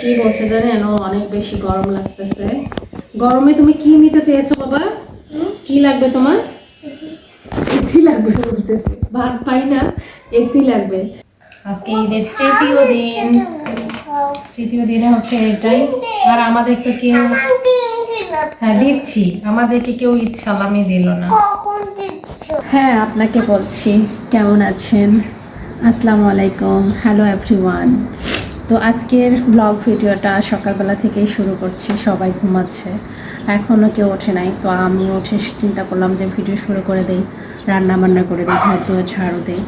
কি বলছে জানেন? অনেক বেশি গরম লাগতেছে। গরমে তুমি কি নিতে চেয়েছো বাবা? কি লাগবে তোমার? এসি লাগবে বলতেছে। ভাত পাই না, এসি লাগবে। আজকে ঈদের তৃতীয় দিন। তৃতীয় দিনে হচ্ছে এটাই। আর আমাদের তো কেউ হ্যাঁ দিচ্ছি। আমাদেরকে কেউ ঈদ সালামি দিল না। হ্যাঁ আপনাকে বলছি। কেমন আছেন? আসসালামু আলাইকুম। হ্যালো এভরিওয়ান তো আজকের ব্লগ ভিডিওটা সকালবেলা থেকেই শুরু করছি, সবাই ঘুমাচ্ছে। এখনও কেউ ওঠে নাই, তো আমি উঠে চিন্তা করলাম যে ভিডিও শুরু করে দেই রান্না বান্না করে দিই হয়তো ঝাড়ু দেই।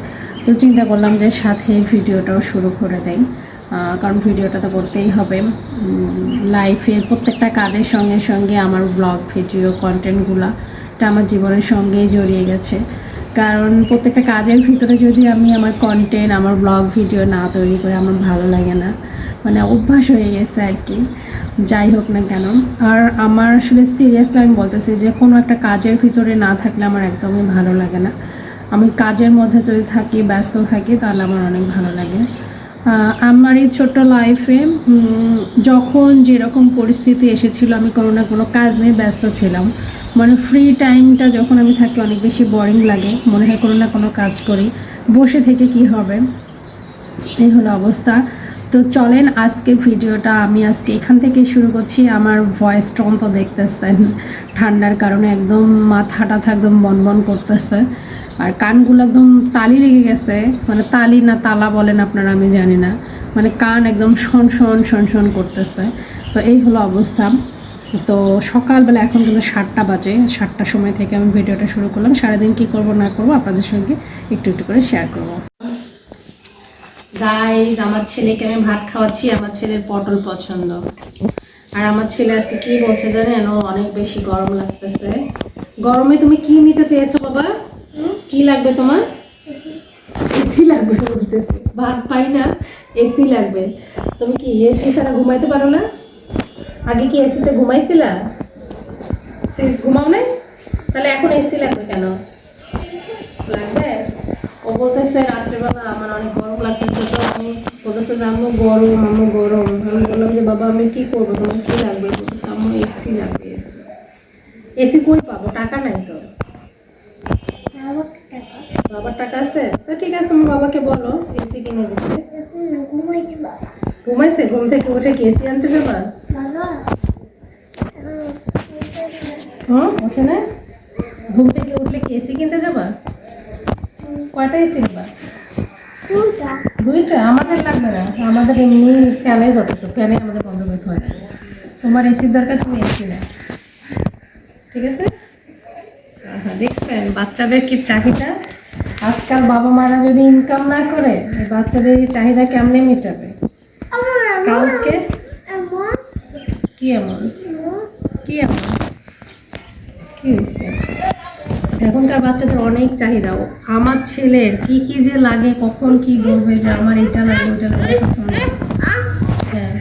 তো চিন্তা করলাম যে সাথে ভিডিওটাও শুরু করে দেই কারণ ভিডিওটা তো করতেই হবে। লাইফের প্রত্যেকটা কাজের সঙ্গে সঙ্গে আমার ব্লগ ভিডিও কন্টেন্টগুলো এটা আমার জীবনের সঙ্গেই জড়িয়ে গেছে। কারণ প্রত্যেকটা কাজের ভিতরে যদি আমি আমার কন্টেন্ট আমার ব্লগ ভিডিও না তৈরি করে, আমার ভালো লাগে না। মানে অভ্যাস হয়ে গেছে আর কি। যাই হোক না কেন। আর আমার আসলে সিরিয়াসলি আমি বলতেছি যে, কোনো একটা কাজের ভিতরে না থাকলে আমার একদমই ভালো লাগে না। আমি কাজের মধ্যে যদি থাকি, ব্যস্ত থাকি, তাহলে আমার অনেক ভালো লাগে। আমার এই ছোট্ট লাইফে যখন যেরকম পরিস্থিতি এসেছিল, আমি কোনো না কোনো কাজ নিয়ে ব্যস্ত ছিলাম। মানে ফ্রি টাইমটা যখন আমি থাকি অনেক বেশি বোরিং লাগে। মনে হয় কোনো না কোনো কাজ করি। বসে থেকে কি হবে? এই হলো অবস্থা। তো চলেন আজকে ভিডিওটা। আমি আজকে এখান থেকে শুরু করছি। আমার ভয়েস টোন তো দেখতেছেন। ঠান্ডার কারণে একদম মাথাটা একদম বনবন করতেছে। আর কানগুলো একদম তালি লেগে গেছে। মানে তালি না তালা বলেন আপনারা, আমি জানি না। মানে কান একদম শন শন শন শন করতেছে। তো এই হলো অবস্থা। তো সকালবেলা এখন কিন্তু সাতটা বাজে, সাতটার সময় থেকে আমি ভিডিওটা শুরু করলাম। সারাদিন কি করব, না করব আপনাদের সঙ্গে একটু একটু করে শেয়ার করব। গাইজ আমার ছেলেকে আমি ভাত খাওয়াচ্ছি, আমার ছেলের পটল পছন্দ। আর আমার ছেলে আজকে কি বলছে জানেন? ও অনেক বেশি গরম লাগতেছে। গরমে তুমি কি নিতে চেয়েছো বাবা? কি লাগবে তোমার? এসি লাগবে ভাত পাই না, এসি লাগবে। তুমি কি এসি ছাড়া ঘুমাইতে পারো না? আগে কি এসিতে ঘুমাইছিলা? ঘুমাও নাই? তাহলে এখন এসি লাগবে কেন? লাগবে? ও বলতেছে রাত্রেবেলা আমার অনেক গরম লাগতেছে তো আমি বলতেছে যে আম্মু গরম আম্মু গরম। আমি বললাম যে বাবা আমি কি করব? তোমার কি লাগবে? বলতেছে আম্মু এসি লাগবে এসি এসি কই পাবো? টাকা নাই তো। বাবার টাকা আছে? তো ঠিক আছে তোমার বাবাকে বলো এসি কিনে দিতে। ঘুমাইছে ঘুম থেকে উঠে কি এসি আনতে যাবা? হ্যাঁ ওঠে না? ঘুম থেকে উঠলে কি এসি কিনতে যাবা? কয়টা এসি নেবা? দুইটা। আমাদের লাগবে না। আমাদের এমনি ফ্যানে যথেষ্ট। ফ্যানে আমাদের বন্ধ করতে হয় না। তোমার এসির দরকার তুমি এসি না ঠিক আছে? দেখছেন বাচ্চাদের কি চাহিদা? আজকাল বাবা মারা যদি ইনকাম না করে বাচ্চাদের চাহিদা কেমনে মেটাবে? কাউকে? কি এমন কি এমন? এখনকার বাচ্চাদের অনেক চাহিদা। আমার ছেলের কি কি যে লাগে, কখন কি বলবে যে আমার এটা লাগে, ওটা লাগে হ্যাঁ।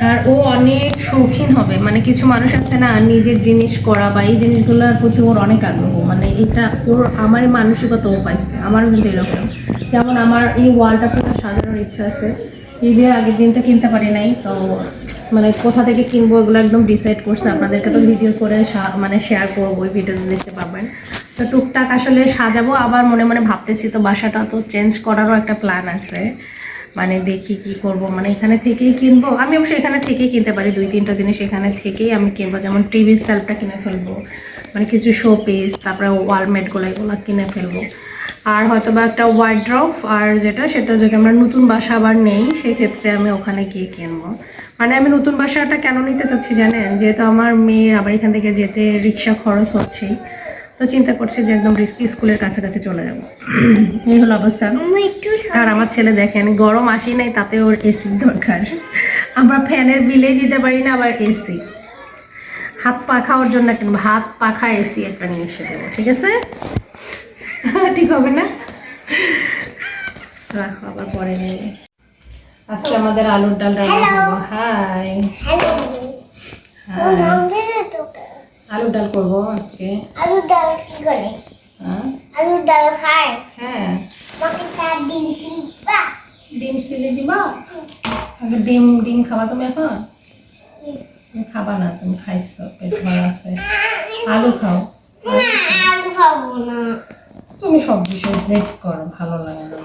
আর ও অনেক শৌখিন হবে। মানে কিছু মানুষ আছে না, নিজের জিনিস করা বা এই জিনিসগুলোর প্রতি ওর অনেক আগ্রহ। মানে এটা ওর আমার মানসিকতা ও পাইছে। আমারও কিন্তু এরকম। যেমন আমার এই ওয়ালটা পুরো সাজানোর ইচ্ছা আছে। ঈদের আগের দিন তো কিনতে পারি নাই, তো মানে কোথা থেকে কিনবো এগুলো একদম ডিসাইড করছে। আপনাদেরকে তো ভিডিও করে মানে শেয়ার করব, ওই ভিডিওতে দেখতে পাবেন। তো টুকটাক আসলে সাজাবো, আবার মনে মনে ভাবতেছি তো বাসাটা তো চেঞ্জ করারও একটা প্ল্যান আছে। মানে দেখি কি করব মানে এখানে থেকেই কিনবো। আমি অবশ্যই এখানে থেকেই কিনতে পারি, দুই তিনটা জিনিস এখানে থেকেই আমি কিনবো, যেমন টিভি স্ট্যাল্পটা কিনে ফেলব। মানে কিছু শো পিস তারপরে ওয়ালমেটগুলো এগুলো কিনে ফেলব। আর হয়তো বা একটা ওয়াইড্রপ আর যেটা সেটা যদি আমরা নতুন বাসা আবার নেই সেক্ষেত্রে আমি ওখানে গিয়ে কিনবো। মানে আমি নতুন বাসাটা কেন নিতে চাচ্ছি জানেন? যেহেতু আমার মেয়ে আবার এখান থেকে যেতে রিক্সা খরচ হচ্ছে তো চিন্তা করছি যে একদম স্কুলের কাছাকাছি চলে যাব। এই হলো অবস্থা। আর আমার ছেলে দেখেন গরম আসি নাই তাতে ওর এসির দরকার। আমরা ফ্যানের বিলে দিতে পারি না আবার এসি হাত পাখা ওর জন্য কিনবো। হাত পাখা এসি একটা নিয়ে এসে দেবো ঠিক আছে? ঠিক হবে না? রাখো আবার পরে নেবে আজকে আমাদের আলুর ডাল রান্না করব। হাই আলুর ডাল করব আজকে। আলু ডাল কি করে? হ্যাঁ? আলু ডাল খায়? হ্যাঁ। তার দিন ডিম সিলে দিবা? আগে ডিম ডিম খাবা তুমি এখন? তুমি খাবা না তুমি খাইছো পেট ভালো আছে। আলু খাও। আমি খাব না। তুমি সব বিষয়ে জেদ করো ভালো লাগে না।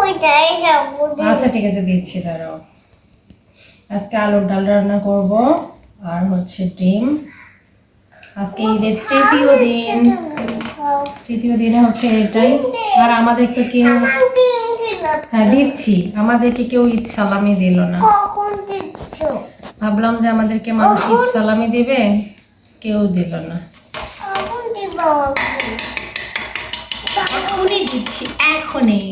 ওইটাই আচ্ছা ঠিক আছে দিচ্ছি দাঁড়াও। আজকে আলুর ডাল রান্না করব আর হচ্ছে ডিম। আজকে ঈদের তৃতীয় দিন। তৃতীয় দিনে হচ্ছে এটাই। আর আমাদের তো কেউ হ্যাঁ দিচ্ছি। আমাদেরকে কেউ ঈদ সালামি দিল না। ভাবলাম যে আমাদেরকে মানুষ ঈদ সালামি দিবে কেউ দিল না। এখনই দিচ্ছি এখনই।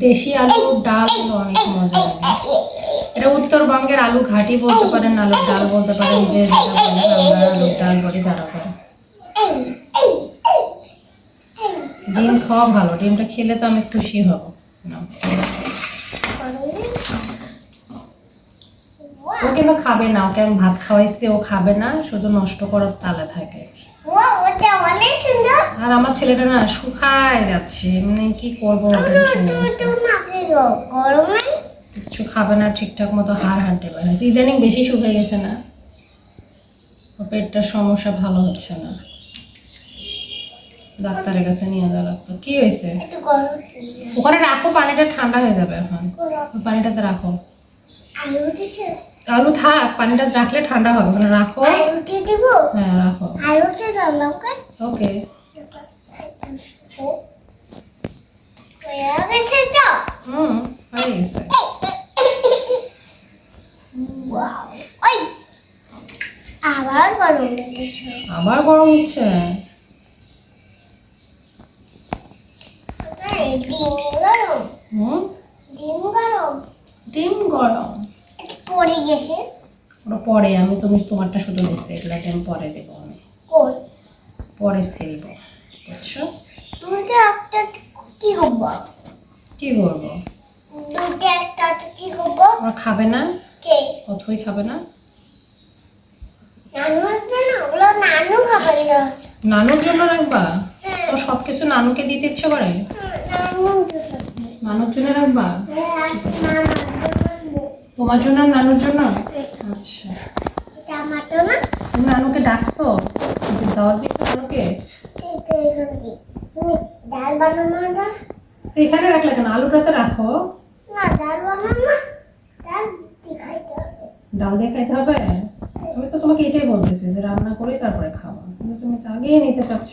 দেশি ডাল অনেক মজা এটা উত্তরবঙ্গের আলু ঘাটি বলতে পারেন আলুর ডাল বলতে পারেন যে আমরা আলুর ডাল বলে তারা ডিম খাওয়া ভালো ডিমটা খেলে তো আমি খুশি হব। ও কিন্তু খাবে না ওকে আমি ভাত খাওয়াইছি ও খাবে না শুধু নষ্ট করার তালে থাকে। আর আমার ছেলেটা না শুকায় যাচ্ছে এমনি কি করব কিচ্ছু খাবে না ঠিকঠাক মতো হাড় হাঁটতে পারে ইদানিং বেশি শুকিয়ে গেছে না। পেটটার সমস্যা ভালো হচ্ছে না। ডাক্তারের কাছে নিয়ে যাওয়া লাগতো। কি হয়েছে? ওখানে রাখো পানিটা ঠান্ডা হয়ে যাবে এখন। পানিটাতে রাখো। আলু থাক পানিটা রাখলে ঠান্ডা হবে। ওখানে রাখো। হ্যাঁ রাখো। ওকে। হুম হয়ে গেছে। আবার গরম আবার গরম হচ্ছে ডিম গরম। হুম? ডিম গরম। ডিম গরম। পড়ে গেছে। ওটা পরে আমি তুমি তোমারটা শুধু দিচ্ছি এগুলা টাইম পরে দেবো আমি। কই? পরে সিলবো বুঝছ? দুটো একটা কি হব কি করব? দুটো একটা কি হব ওরা খাবে না? কে? অথই খাবে না? নানু আসবে না? ওগুলো নানু খাবে না। নানুর জন্য রাখবা? হ্যাঁ, তো সব কিছু নানুকে দিতে ইচ্ছে করে? নানুর জন্য রাখবা? তোমার জন্য নানুর জন্য? আচ্ছা। তুমি নানুকে ডাকছো? দাওয়াত দিচ্ছো নানুকে? এখানে তো রাখলে কেন? আলুটাতে রাখো। ডাল দিয়ে খাইতে হবে? আমি তো তোমাকে এটাই বলতেছি যে রান্না করে তারপরে খাওয়া। তুমি তো আগেই নিতে চাচ্ছ।